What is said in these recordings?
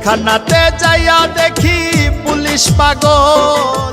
জেলখানাতে যাইয়া দেখি পুলিশ পাগল।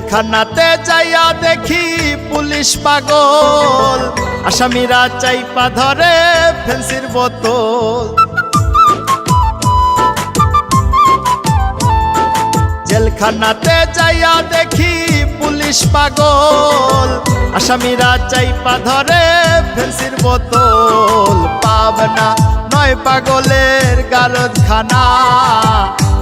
জেলখানাতে যাইয়া দেখি পুলিশ পাগল। আসামিরা চাইপা ধরে ফেন্সির বোতল। জেলখানাতে যাইয়া দেখি পুলিশ পাগল। আসামিরা চাইপা ধরে ফেন্সির বোতল। পাবনা নয় পাগলের গারদ খানা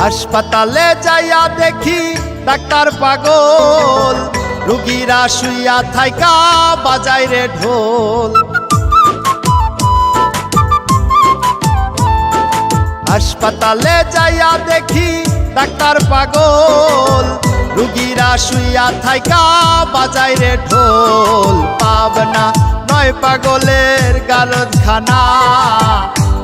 হাসপাতালে যাইয়া দেখি ডাক্তার পাগল। রুগীরা শুইয়া থাইকা বাজায় রে ঢোল। হাসপাতালে যাইয়া দেখি ডাক্তার পাগল। রুগীরা শুইয়া থাইকা বাজায় রে ঢোল। পাবনা নয় পাগলের গারদ খানা